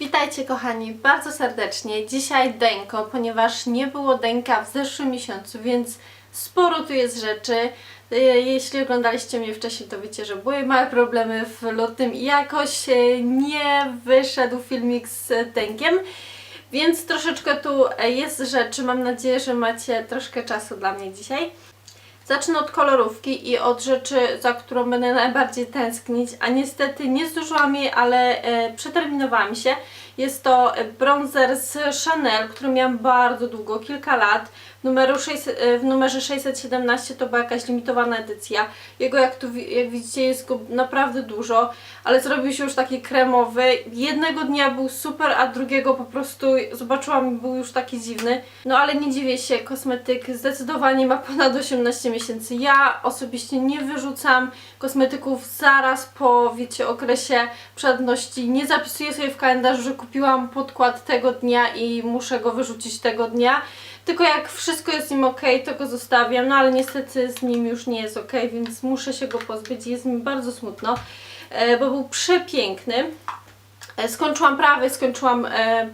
Witajcie kochani bardzo serdecznie. Dzisiaj Deńko, ponieważ nie było Deńka w zeszłym miesiącu, więc sporo tu jest rzeczy. E, Jeśli oglądaliście mnie wcześniej, to wiecie, że były małe problemy w lutym i jakoś e, nie wyszedł filmik z Deńkiem. Więc troszeczkę tu e, jest rzeczy. Mam nadzieję, że macie troszkę czasu dla mnie dzisiaj. Zacznę od kolorówki i od rzeczy, za którą będę najbardziej tęsknić, a niestety nie zdążyłam jej, ale e, przeterminowałam się. Jest to e, bronzer z Chanel, który miałam bardzo długo, kilka lat. Numeru 600, e, w numerze 617 to była jakaś limitowana edycja. Jego, jak tu jak widzicie, jest go naprawdę dużo, ale zrobił się już taki kremowy. Jednego dnia był super, a drugiego po prostu zobaczyłam był już taki dziwny. No ale nie dziwię się, kosmetyk zdecydowanie ma ponad 18 miesięcy. Ja osobiście nie wyrzucam kosmetyków zaraz po, wiecie, okresie przydatności. Nie zapisuję sobie w kalendarzu, że kupiłam podkład tego dnia i muszę go wyrzucić tego dnia. Tylko jak wszystko jest z nim ok, to go zostawiam, no ale niestety z nim już nie jest ok, więc muszę się go pozbyć. Jest mi bardzo smutno, e, bo był przepiękny. E, Skończyłam prawie, skończyłam, e,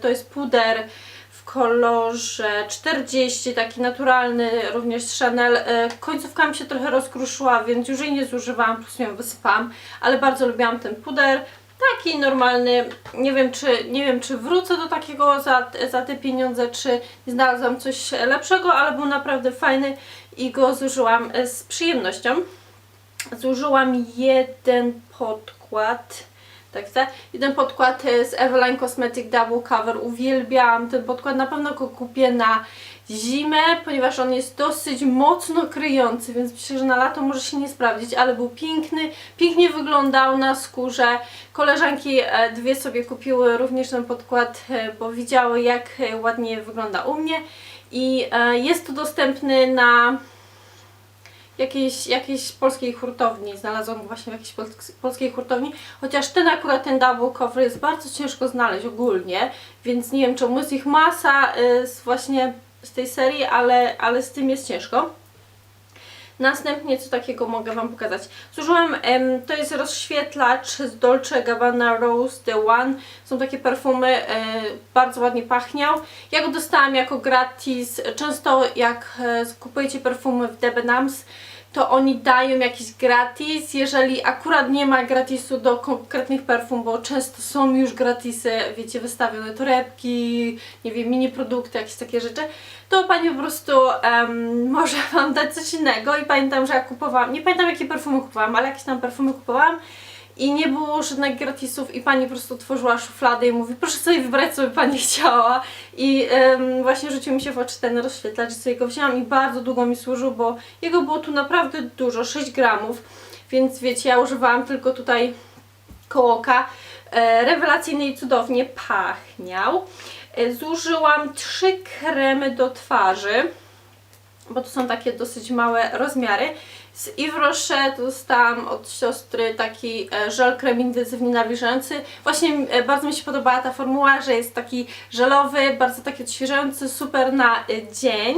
to jest puder w kolorze 40, taki naturalny, również z Chanel. Końcówka mi się trochę rozkruszyła, więc już jej nie zużywałam, plus ją wysypałam, ale bardzo lubiłam ten puder. Taki normalny, nie wiem czy, nie wiem, czy wrócę do takiego za, za te pieniądze, czy znalazłam coś lepszego, ale był naprawdę fajny i go zużyłam e, z przyjemnością. Zużyłam jeden podkład. Tak chcę. Jeden podkład e, z Eveline Cosmetic Double Cover. Uwielbiałam ten podkład. Na pewno go kupię na zimę, ponieważ on jest dosyć mocno kryjący, więc myślę, że na lato może się nie sprawdzić, ale był piękny, pięknie wyglądał na skórze. Koleżanki e, dwie sobie kupiły również ten podkład, e, bo widziały jak ładnie wygląda u mnie i jest to dostępny na jakiejś, jakiejś polskiej hurtowni, znalazłam właśnie w jakiejś pols- polskiej hurtowni, chociaż ten akurat, ten double cover jest bardzo ciężko znaleźć ogólnie, więc nie wiem czemu, jest ich masa y, z właśnie z tej serii, ale, ale z tym jest ciężko. Następnie co takiego mogę Wam pokazać? Zużyłam, to jest rozświetlacz z Dolce Gabbana Rose The One. Są takie perfumy, e, bardzo ładnie pachniał. Ja go dostałam jako gratis. Często jak e, kupujecie perfumy w Debenhams, to oni dają jakiś gratis, jeżeli akurat nie ma gratisu do konkretnych perfum, bo często są już gratisy, wiecie, wystawione torebki, nie wiem, mini produkty, jakieś takie rzeczy, to pani po prostu em, może Wam dać coś innego. I pamiętam, że ja kupowałam, nie pamiętam jakie perfumy kupowałam, ale jakieś tam perfumy kupowałam i nie było żadnych gratisów i pani po prostu otworzyła szufladę i mówi, proszę sobie wybrać, co by pani chciała i em, właśnie rzucił mi się w oczy ten rozświetlacz, sobie go wzięłam i bardzo długo mi służył, bo jego było tu naprawdę dużo, 6 gramów, więc wiecie, ja używałam tylko tutaj koło oka. E, rewelacyjnie i cudownie pachniał. E, zużyłam trzy kremy do twarzy, bo to są takie dosyć małe rozmiary. Z Yves Rocher dostałam od siostry taki e, żel krem intensywnie nawilżający. Właśnie e, bardzo mi się podobała ta formuła, że jest taki żelowy, bardzo taki odświeżający, super na e, dzień.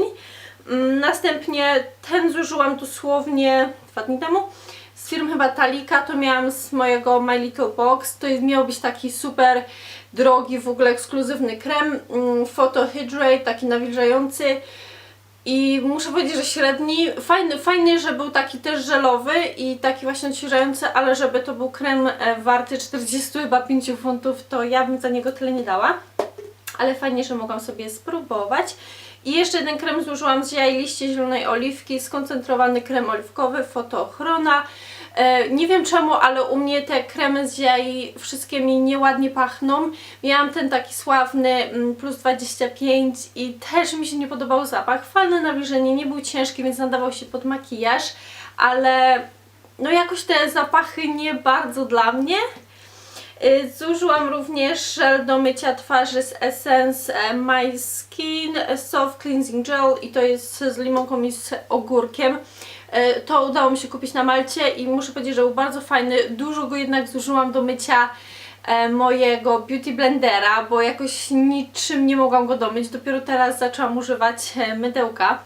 Mm, Następnie ten zużyłam dosłownie dwa dni temu. Z firmy chyba Talika to miałam z mojego My Little Box. To miał być taki super drogi, w ogóle ekskluzywny krem. mm, Photo Hydrate, taki nawilżający. I muszę powiedzieć, że średni. Fajny, fajny, że był taki też żelowy i taki właśnie odświeżający, ale żeby to był krem e, warty 40 chyba 5 funtów, to ja bym za niego tyle nie dała. Ale fajnie, że mogłam sobie spróbować. I jeszcze jeden krem zużyłam z jaj liście zielonej oliwki, skoncentrowany krem oliwkowy, fotochrona. E, nie wiem czemu, ale u mnie te kremy z jaj wszystkie mi nieładnie pachną. Miałam ten taki sławny mm, plus 25 i też mi się nie podobał zapach. Fajne nawilżenie, nie był ciężki, więc nadawał się pod makijaż, ale no jakoś te zapachy nie bardzo dla mnie. Y, Zużyłam również żel do mycia twarzy z Essence e, My Skin Soft Cleansing Gel i to jest z limonką i z ogórkiem. E, To udało mi się kupić na Malcie i muszę powiedzieć, że był bardzo fajny. Dużo go jednak zużyłam do mycia e, mojego Beauty Blendera, bo jakoś niczym nie mogłam go domyć. Dopiero teraz zaczęłam używać e, mydełka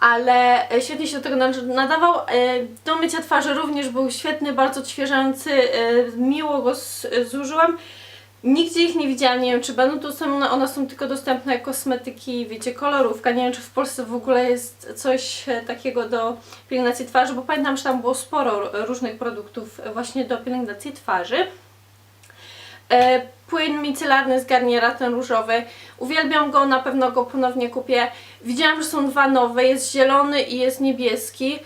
ale świetnie się do tego nad- nadawał. Do mycia twarzy również był świetny, bardzo odświeżający, miło go zużyłam. Nigdzie ich nie widziałam, nie wiem czy będą dostępne, one są tylko dostępne jako kosmetyki, wiecie, kolorówka. Nie wiem czy w Polsce w ogóle jest coś e, takiego do pielęgnacji twarzy, bo pamiętam, że tam było sporo różnych produktów e, właśnie do pielęgnacji twarzy. E, Płyn micelarny z Garniera, ten różowy. Uwielbiam go, na pewno go ponownie kupię. Widziałam, że są dwa nowe, jest zielony i jest niebieski.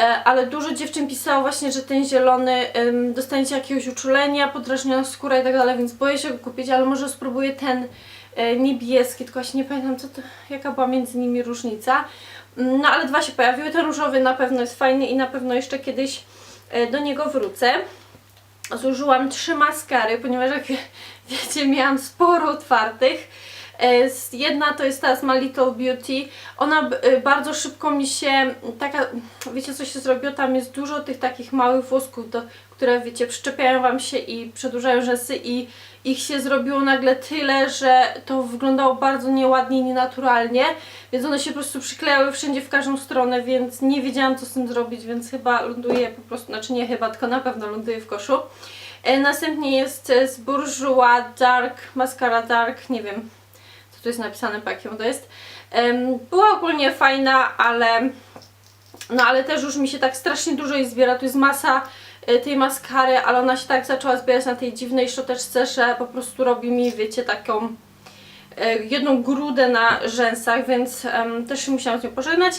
E, Ale dużo dziewczyn pisało właśnie, że ten zielony em, dostaniecie jakiegoś uczulenia, podrażniona skóra i tak dalej, więc boję się go kupić, ale może spróbuję ten e, niebieski, tylko właśnie nie pamiętam co to, jaka była między nimi różnica. Mm, No ale dwa się pojawiły, ten różowy na pewno jest fajny i na pewno jeszcze kiedyś e, do niego wrócę. Zużyłam trzy maskary, ponieważ jak wie- wiecie, miałam sporo otwartych. E, Jedna to jest ta z My Little Beauty. Ona y, bardzo szybko mi się taka, wiecie co się zrobiło? Tam jest dużo tych takich małych włosków, do, które wiecie, przyczepiają Wam się i przedłużają rzęsy i ich się zrobiło nagle tyle, że to wyglądało bardzo nieładnie i nienaturalnie, więc one się po prostu przyklejały wszędzie w każdą stronę, więc nie wiedziałam co z tym zrobić, więc chyba ląduje po prostu, znaczy nie chyba, tylko na pewno ląduje w koszu. E, Następnie jest e, z Bourjois Dark, Mascara Dark, nie wiem tu jest napisane, po jakiemu to jest. Była ogólnie fajna, ale no ale też już mi się tak strasznie dużo jej zbiera, tu jest masa e, tej maskary, ale ona się tak zaczęła zbierać na tej dziwnej szczoteczce, że po prostu robi mi, wiecie, taką e, jedną grudę na rzęsach, więc em, też się musiałam z nią pożegnać.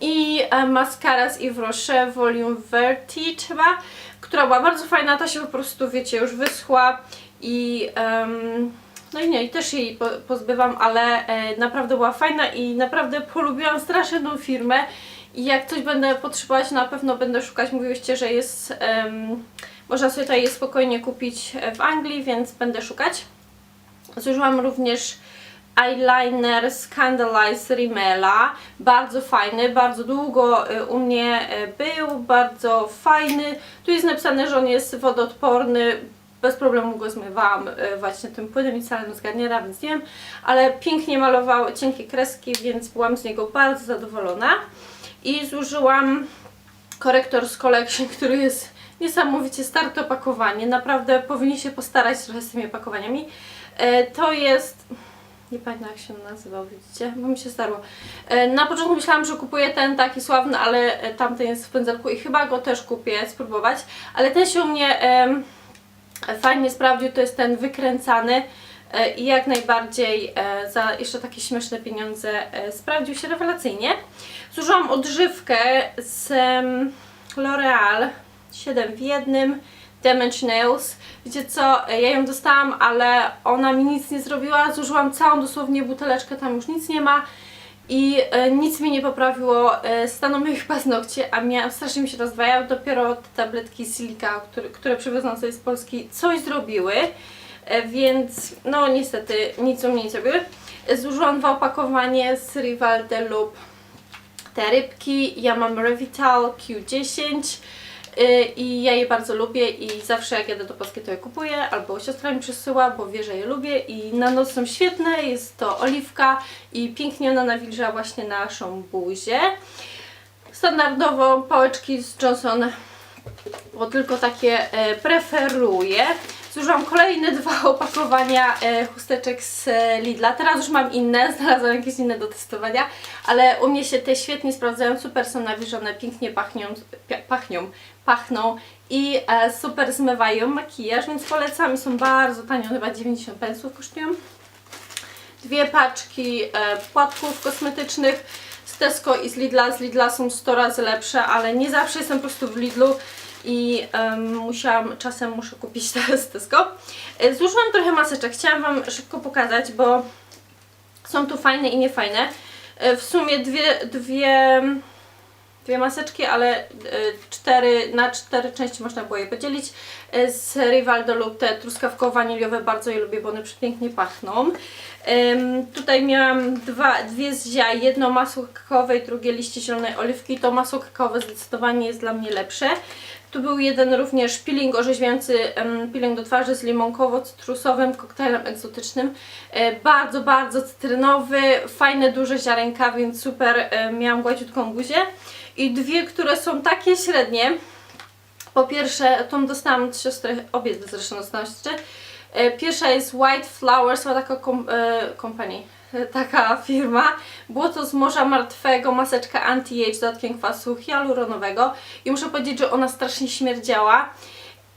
I e, maskara z Yves Rocher Volume Vertige chyba, która była bardzo fajna, ta się po prostu, wiecie, już wyschła i em, no i nie, i też jej po, pozbywam, ale e, naprawdę była fajna i naprawdę polubiłam strasznie tą firmę i jak coś będę potrzebować, na pewno będę szukać. Mówiłyście, że jest, można sobie tutaj spokojnie kupić e, w Anglii, więc będę szukać. Zużyłam również eyeliner Scandalize Rimmela, bardzo fajny, bardzo długo y, u mnie był, bardzo fajny. Tu jest napisane, że on jest wodoodporny, bez problemu go zmywałam y, właśnie tym płynem micelarnym z Garniera, więc nie wiem, ale pięknie malował cienkie kreski, więc byłam z niego bardzo zadowolona. I zużyłam korektor z Collection, który jest niesamowicie stare to opakowanie. Naprawdę powinni się postarać trochę z tymi opakowaniami. E, to jest... Nie pamiętam jak się nazywał, widzicie? Bo mi się starło. E, na początku myślałam, że kupuję ten taki sławny, ale e, tamten jest w pędzelku i chyba go też kupię, spróbować. Ale ten się u mnie fajnie sprawdził, to jest ten wykręcany e, i jak najbardziej e, za jeszcze takie śmieszne pieniądze e, sprawdził się rewelacyjnie. Zużyłam odżywkę z L'Oreal 7 w jednym Damage Nails. Wiecie co, ja ją dostałam, ale ona mi nic nie zrobiła. Zużyłam całą dosłownie buteleczkę, tam już nic nie ma. I e, nic mi nie poprawiło e, stanu moich paznokci, a miałam, strasznie mi się rozwajały. Dopiero te tabletki Silika, które, które przywiozłam sobie z Polski, coś zrobiły. E, więc no niestety nic u mnie nie zrobiły. Zużyłam dwa opakowanie z Rival de Loop te rybki. Ja mam Revital Q10 yy, i ja je bardzo lubię i zawsze jak jadę do Polski to je kupuję, albo siostra mi przysyła, bo wie, że je lubię i na noc są świetne, jest to oliwka i pięknie ona nawilża właśnie naszą buzię. Standardowo pałeczki z Johnson, bo tylko takie e, preferuję. Zużyłam kolejne dwa opakowania e, chusteczek z e, Lidla. Teraz już mam inne, znalazłam jakieś inne do testowania, ale u mnie się te świetnie sprawdzają, super są nawilżone, pięknie pachnią, pachnią, pachną i e, super zmywają makijaż, więc polecam i są bardzo tanio, chyba 90 pensów kosztują. Dwie paczki e, płatków kosmetycznych z Tesco i z Lidla. Z Lidla są 100 razy lepsze, ale nie zawsze jestem po prostu w Lidlu i musiałam, czasem muszę kupić te z Tesco. E, Zużyłam trochę maseczek, chciałam Wam szybko pokazać, bo są tu fajne i niefajne. E, W sumie dwie, dwie, dwie maseczki, ale e, cztery, na cztery części można było je podzielić. E, Z Rivaldo lub te truskawkowo-waniliowe bardzo je lubię, bo one przepięknie pachną. Tutaj miałam dwa, dwie z zia, jedno masło kakaowe i drugie liście zielonej oliwki. To masło kakaowe zdecydowanie jest dla mnie lepsze. Tu był jeden również peeling orzeźwiający, peeling do twarzy z limonkowo-cytrusowym koktajlem egzotycznym. E, bardzo, bardzo cytrynowy, fajne, duże ziarenka, więc super, e, miałam gładziutką buzię. I dwie, które są takie średnie. Po pierwsze, tą dostałam od siostry, obie zresztą dostałam siostry. E, Pierwsza jest White Flowers, to taka kom, e, company, e, taka firma. Było to z Morza Martwego, maseczka anti-age z dodatkiem kwasu hialuronowego i muszę powiedzieć, że ona strasznie śmierdziała.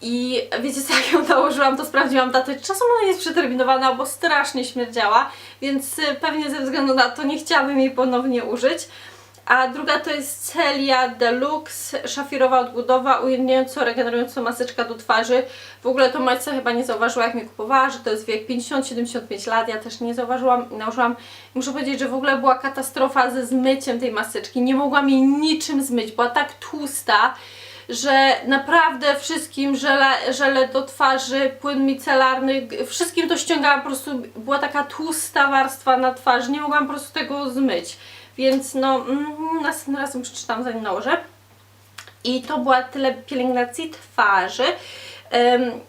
I wiecie co, jak ją nałożyłam, to sprawdziłam datę, czasem ona jest przeterminowana, bo strasznie śmierdziała, więc y, pewnie ze względu na to nie chciałabym jej ponownie użyć. A druga to jest Celia Deluxe, szafirowa odbudowa, ujemniająco, regenerująca maseczka do twarzy. W ogóle to Maćca chyba nie zauważyła jak mnie kupowała, że to jest wiek 50-75 lat, ja też nie zauważyłam i nałożyłam. Muszę powiedzieć, że w ogóle była katastrofa ze zmyciem tej maseczki, nie mogłam jej niczym zmyć, była tak tłusta, że naprawdę wszystkim żele, żele do twarzy, płyn micelarny, wszystkim to ściągałam, po prostu była taka tłusta warstwa na twarzy, nie mogłam po prostu tego zmyć. Więc no, mm, następnym razem przeczytam zanim nałożę. I to była tyle pielęgnacji twarzy.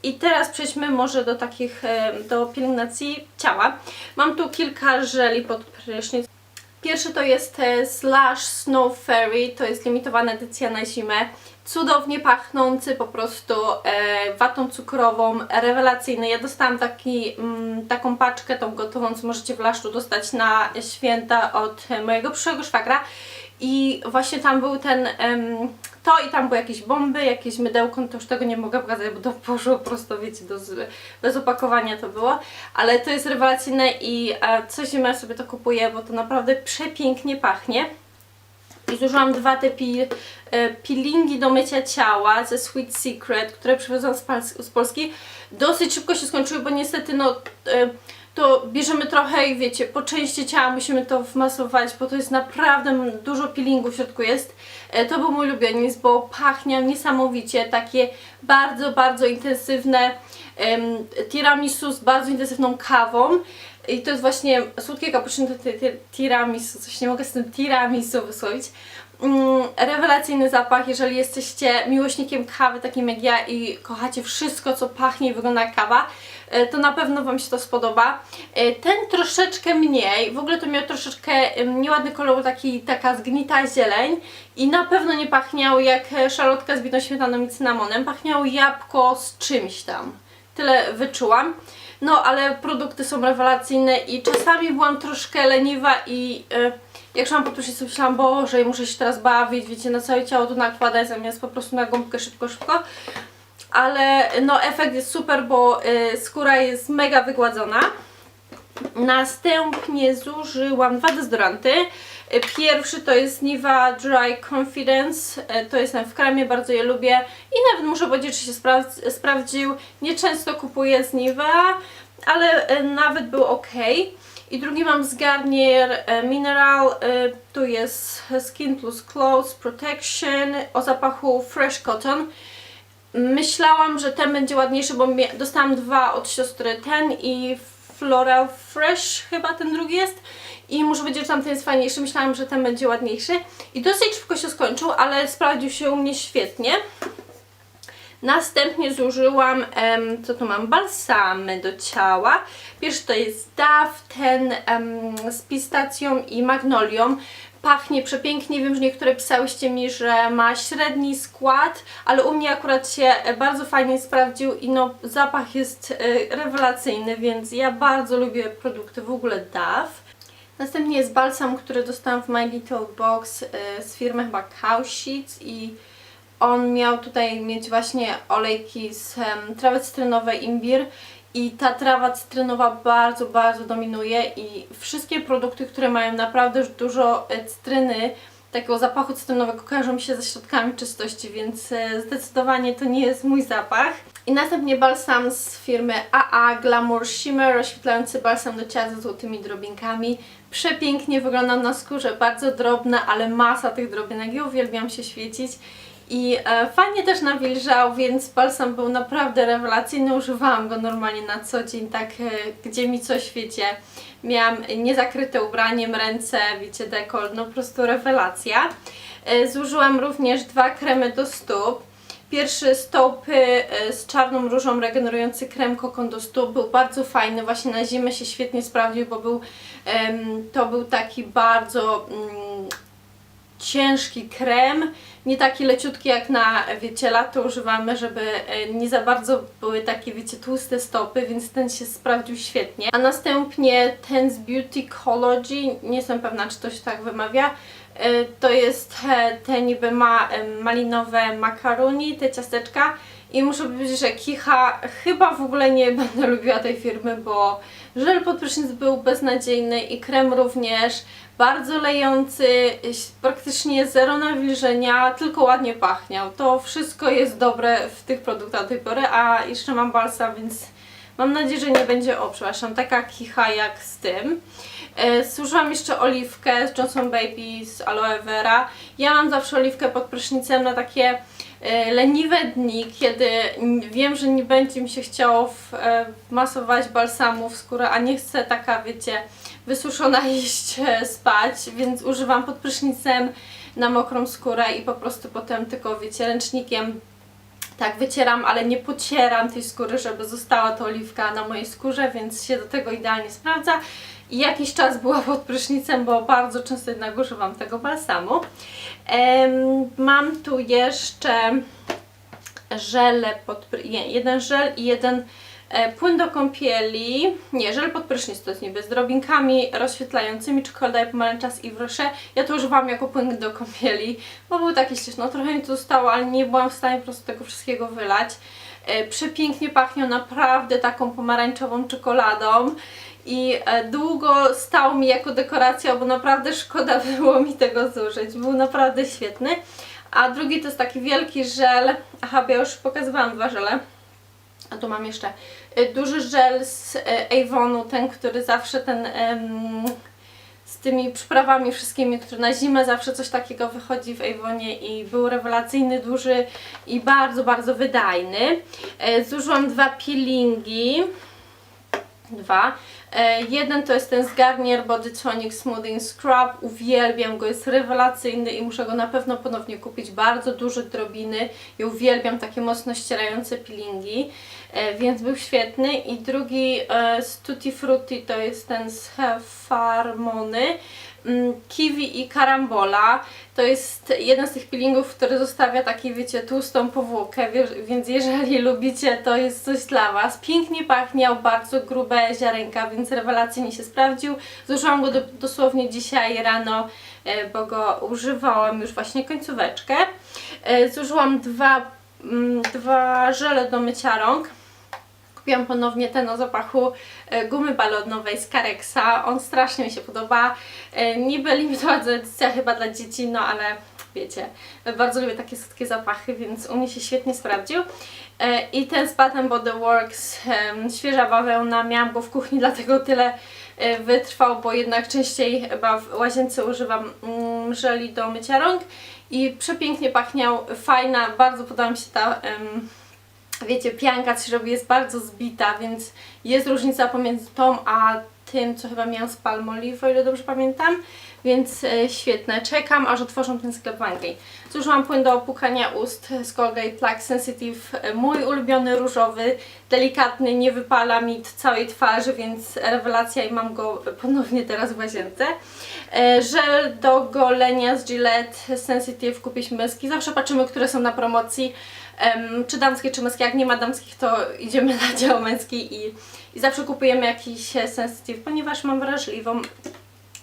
I teraz przejdźmy może do takich, do pielęgnacji ciała. Mam tu kilka żeli pod prysznic. Pierwszy to jest e, Slash Snow Fairy, to jest limitowana edycja na zimę. Cudownie pachnący po prostu e, watą cukrową, rewelacyjny. Ja dostałam taki, mm, taką paczkę, tą gotową, co możecie w Laszczu dostać na święta od e, mojego przyszłego szwagra. I właśnie tam był ten, em, to i tam były jakieś bomby, jakieś mydełko, no to już tego nie mogę pokazać, bo to poszło prosto, wiecie, do, bez opakowania to było. Ale to jest rewelacyjne i e, co zimę sobie to kupuję, bo to naprawdę przepięknie pachnie. I zużyłam dwa te pi, e, peelingi do mycia ciała ze Sweet Secret, które przywiozłam z, z Polski. Dosyć szybko się skończyły, bo niestety no e, to bierzemy trochę i wiecie, po części ciała musimy to wmasować, bo to jest naprawdę dużo peelingu w środku jest. E, To był mój ulubieniec, bo pachnie niesamowicie, takie bardzo, bardzo intensywne tiramisu z bardzo intensywną kawą. I to jest właśnie słodkie cappuccino ti- ti- tiramisu, coś nie mogę z tym tiramisu wysłowić. Mm, rewelacyjny zapach, jeżeli jesteście miłośnikiem kawy, takim jak ja i kochacie wszystko, co pachnie i wygląda jak kawa, e, to na pewno Wam się to spodoba. E, Ten troszeczkę mniej, w ogóle to miał troszeczkę em, nieładny kolor, taki, taka zgnita zieleń i na pewno nie pachniał jak e, szalotka z bitą śmietaną i cynamonem, pachniał jabłko z czymś tam. Tyle wyczułam. No, ale produkty są rewelacyjne i czasami byłam troszkę leniwa i e, jak szłam po prysznicu, myślałam, Boże, muszę się teraz bawić, wiecie, na całe ciało to nakładać zamiast po prostu na gąbkę szybko, szybko. Ale no, efekt jest super, bo e, skóra jest mega wygładzona. Następnie zużyłam dwa dezodoranty. E, Pierwszy to jest Niva Dry Confidence, e, to jest ten w kremie, bardzo je lubię i nawet muszę powiedzieć, że się spra- sprawdził. Nieczęsto kupuję z Niva, ale e, nawet był ok. I drugi mam z Garnier Mineral, tu jest Skin Plus Clothes Protection o zapachu Fresh Cotton. Myślałam, że ten będzie ładniejszy, bo dostałam dwa od siostry, ten i Floral Fresh chyba ten drugi jest. I muszę powiedzieć, że tamten jest fajniejszy, myślałam, że ten będzie ładniejszy. I dosyć szybko się skończył, ale sprawdził się u mnie świetnie. Następnie zużyłam, em, co tu mam, balsamy do ciała. Pierwszy to jest Dove, ten em, z pistacją i magnolią. Pachnie przepięknie, wiem, że niektóre pisałyście mi, że ma średni skład, ale u mnie akurat się e, bardzo fajnie sprawdził i no zapach jest e, rewelacyjny, więc ja bardzo lubię produkty w ogóle Dove. Następnie jest balsam, który dostałam w My Little Box z firmy chyba Cow Sheets i on miał tutaj mieć właśnie olejki z trawy cytrynowej, imbir i ta trawa cytrynowa bardzo, bardzo dominuje i wszystkie produkty, które mają naprawdę dużo e, cytryny, takiego zapachu cytrynowego kojarzą mi się ze środkami czystości, więc e, zdecydowanie to nie jest mój zapach. I następnie balsam z firmy AA Glamour Shimmer, rozświetlający balsam do ciała ze złotymi drobinkami. Przepięknie wygląda na skórze, bardzo drobne, ale masa tych drobinek i uwielbiam się świecić. I e, fajnie też nawilżał, więc balsam był naprawdę rewelacyjny. Używałam go normalnie na co dzień, tak e, gdzie mi coś wiecie. Miałam niezakryte ubraniem, ręce, wiecie, dekol, no po prostu rewelacja. E, zużyłam również dwa kremy do stóp. Pierwszy stopy e, z czarną różą regenerujący krem kokon do stóp był bardzo fajny, właśnie na zimę się świetnie sprawdził, bo był, to był taki bardzo mm, ciężki krem, nie taki leciutki jak na, wiecie, lato używamy, żeby e, nie za bardzo były takie, wiecie, tłuste stopy, więc ten się sprawdził świetnie. A następnie ten z Beautycology, nie jestem pewna, czy to się tak wymawia, to jest e, te niby ma e, malinowe makaroni, te ciasteczka i muszę powiedzieć, że Kicha chyba w ogóle nie będę lubiła tej firmy, bo żel pod prysznic był beznadziejny i krem również, bardzo lejący, praktycznie zero nawilżenia, tylko ładnie pachniał. To wszystko jest dobre w tych produktach do tej pory, a jeszcze mam balsam, więc mam nadzieję, że nie będzie, o przepraszam, taka kicha jak z tym. E, Zużyłam jeszcze oliwkę z Johnson Baby z aloe vera. Ja mam zawsze oliwkę pod prysznicem na takie e, leniwe dni, kiedy wiem, że nie będzie mi się chciało e, masować balsamu w skórę, a nie chcę taka, wiecie, wysuszona iść spać, więc używam pod prysznicem na mokrą skórę i po prostu potem tylko, wiecie, ręcznikiem tak wycieram, ale nie pocieram tej skóry, żeby została ta oliwka na mojej skórze, więc się do tego idealnie sprawdza. I jakiś czas była pod prysznicem, bo bardzo często jednak używam tego balsamu. Mam tu jeszcze żele pod jeden żel i jeden płyn do kąpieli. Nie, żel pod prysznic to jest niby z drobinkami rozświetlającymi czekolada i pomarańcza Yves Rocher. Ja to używam jako płyn do kąpieli, bo był taki ścieżno. Trochę mi tu zostało, ale nie byłam w stanie po prostu tego wszystkiego wylać. E, przepięknie pachniał naprawdę taką pomarańczową czekoladą i e, długo stał mi jako dekoracja, bo naprawdę szkoda było mi tego zużyć. Był naprawdę świetny. A drugi to jest taki wielki żel. Aha, ja już pokazywałam dwa żele. A tu mam jeszcze duży żel z y, Avonu, ten, który zawsze ten z tymi przyprawami wszystkimi, które na zimę zawsze coś takiego wychodzi w Avonie i był rewelacyjny, duży i bardzo, bardzo wydajny. E, Zużyłam dwa peelingi. Dwa. E, jeden to jest ten z Garnier Body Tonic Smoothing Scrub. Uwielbiam go, jest rewelacyjny i muszę go na pewno ponownie kupić. Bardzo duże drobiny i uwielbiam takie mocno ścierające peelingi, e, więc był świetny. I drugi e, z Tutti Frutti to jest ten z Farmony. Mm, Kiwi i karambola to jest jeden z tych peelingów, który zostawia taki, wiecie, tłustą powłokę, więc jeżeli lubicie, to jest coś dla Was. Pięknie pachniał, bardzo grube ziarenka, więc rewelacyjnie się sprawdził. Zużyłam go do, dosłownie dzisiaj rano, e, bo go używałam już właśnie końcóweczkę. E, Zużyłam dwa, mm, dwa żele do mycia rąk. Kupiłam ponownie ten o zapachu e, gumy balonowej z Carexa. On strasznie mi się podoba. E, Niby limitowana edycja chyba dla dzieci, no ale wiecie, bardzo lubię takie słodkie zapachy, więc u mnie się świetnie sprawdził. E, I ten z Bath Body Works, świeża bawełna, miałam go w kuchni, dlatego tyle wytrwał, bo jednak częściej chyba w łazience używam mm, żeli do mycia rąk i przepięknie pachniał, fajna, bardzo podoba mi się ta em, wiecie, pianka co się robi jest bardzo zbita, więc jest różnica pomiędzy tą a tym, co chyba miałam z Palmolive, o ile dobrze pamiętam, więc e, świetne. Czekam, aż otworzą ten sklep w Anglii. Zużyłam płyn do opłukania ust z Colgate Plaque Sensitive, mój ulubiony różowy, delikatny, nie wypala mi całej twarzy, więc rewelacja i mam go ponownie teraz w łazience. E, Żel do golenia z Gillette Sensitive kupiliśmy męski. Zawsze patrzymy, które są na promocji. Czy damskie, czy męskie. Jak nie ma damskich, to idziemy na dział męski i, i zawsze kupujemy jakiś e, sensitive, ponieważ mam wrażliwą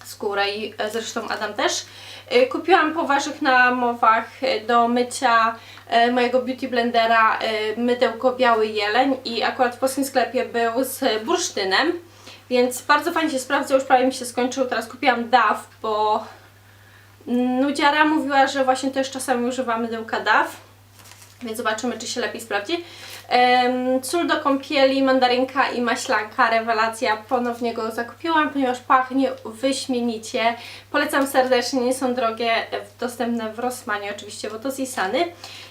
skórę i e, zresztą Adam też. E, Kupiłam po Waszych namowach do mycia mojego beauty blendera mydełko biały jeleń i akurat w polskim sklepie był z bursztynem, więc bardzo fajnie się sprawdza, już prawie mi się skończył. Teraz kupiłam DAW, bo Nudziara mówiła, że właśnie też czasami używamy mydełka DAW. Więc zobaczymy, czy się lepiej sprawdzi. Em, Sól do kąpieli, mandarynka i maślanka, rewelacja. Ponownie go zakupiłam, ponieważ pachnie wyśmienicie. Polecam serdecznie, nie są drogie, e, dostępne w Rossmanie oczywiście, bo to z Isany.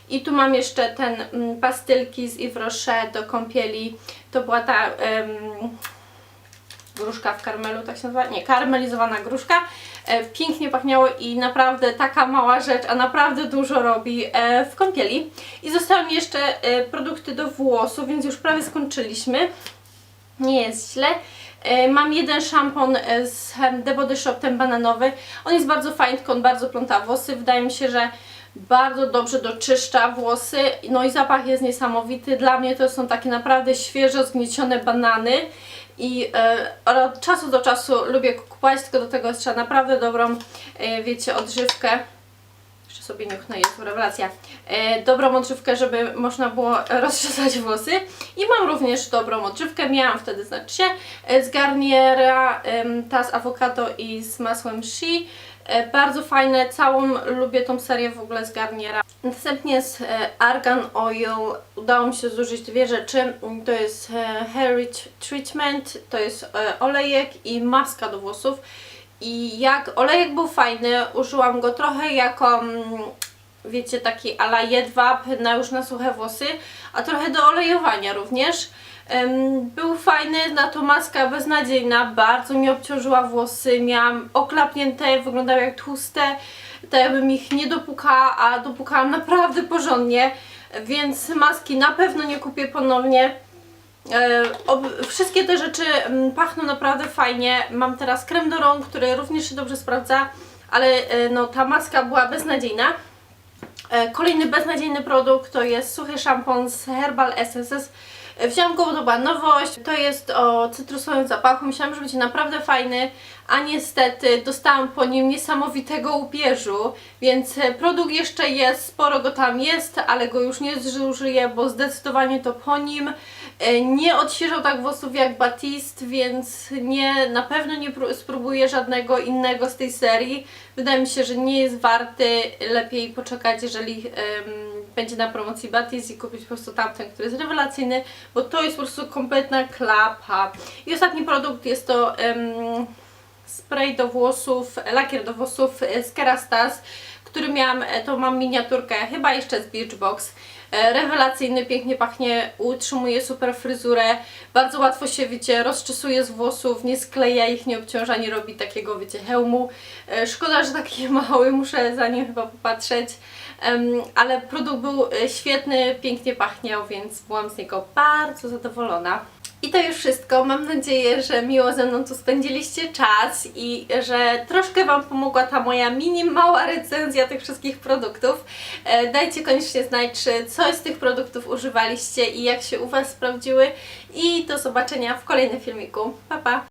I tu mam jeszcze ten mm, pastylki z Yves Rocher do kąpieli. To była ta em, gruszka w karmelu, tak się nazywa? Nie, karmelizowana gruszka. E, pięknie pachniało i naprawdę taka mała rzecz, a naprawdę dużo robi e, w kąpieli. I zostały mi jeszcze e, produkty do włosów, więc już prawie skończyliśmy. Nie jest źle. Mam jeden szampon z The Body Shop, ten bananowy. On jest bardzo fajny, tylko on bardzo pląta włosy. Wydaje mi się, że bardzo dobrze doczyszcza włosy. No i zapach jest niesamowity. Dla mnie to są takie naprawdę świeżo zgniecione banany. I e, od czasu do czasu lubię kupować, tylko do tego trzeba naprawdę dobrą, e, wiecie, odżywkę. Jeszcze sobie niuchnę, jest rewelacja. E, dobrą odżywkę, żeby można było rozczesać włosy. I mam również dobrą odżywkę, miałam wtedy, znaczy się, e, z Garniera, em, ta z awokado i z masłem Shi. E, bardzo fajne, całą lubię tą serię w ogóle z Garniera. Następnie z e, Argan Oil udało mi się zużyć dwie rzeczy. To jest e, Hair Treatment, to jest olejek i maska do włosów. I jak olejek był fajny, użyłam go trochę jako, mm, wiecie, taki ala jedwab na już na suche włosy, a trochę do olejowania również. Był fajny, na to maska beznadziejna, bardzo mi obciążyła włosy, miałam oklapnięte, wyglądały jak tłuste, tak jakbym ich nie dopukała, a dopukałam naprawdę porządnie, więc maski na pewno nie kupię ponownie. E, wszystkie te rzeczy pachną naprawdę fajnie. Mam teraz krem do rąk, który również się dobrze sprawdza, ale e, no, ta maska była beznadziejna. E, Kolejny beznadziejny produkt to jest suchy szampon z Herbal Essences. Wziąłam go, bo to była nowość. To jest o cytrusowym zapachu. Myślałam, że będzie naprawdę fajny, a niestety dostałam po nim niesamowitego upierzu, więc produkt jeszcze jest, sporo go tam jest, ale go już nie zużyję, bo zdecydowanie to po nim. E, Nie odświeżał tak włosów jak Batiste, więc nie, na pewno nie pró- spróbuję żadnego innego z tej serii. Wydaje mi się, że nie jest warty. Lepiej poczekać, jeżeli em, będzie na promocji Batiste i kupić po prostu tamten, który jest rewelacyjny, bo to jest po prostu kompletna klapa. I ostatni produkt jest to em, spray do włosów, lakier do włosów z Kerastase, który miałam, e, to mam miniaturkę chyba jeszcze z Beachbox. E, Rewelacyjny, pięknie pachnie, utrzymuje super fryzurę, bardzo łatwo się, wiecie, rozczesuje z włosów, nie skleja ich, nie obciąża, nie robi takiego, wiecie, hełmu. E, Szkoda, że taki mały, muszę za nim chyba popatrzeć, ale produkt był e, świetny, pięknie pachniał, więc byłam z niego bardzo zadowolona. I to już wszystko. Mam nadzieję, że miło ze mną tu spędziliście czas i że troszkę Wam pomogła ta moja mini mała recenzja tych wszystkich produktów. E, Dajcie koniecznie znać, czy coś z tych produktów używaliście i jak się u Was sprawdziły. I do zobaczenia w kolejnym filmiku. Pa, pa!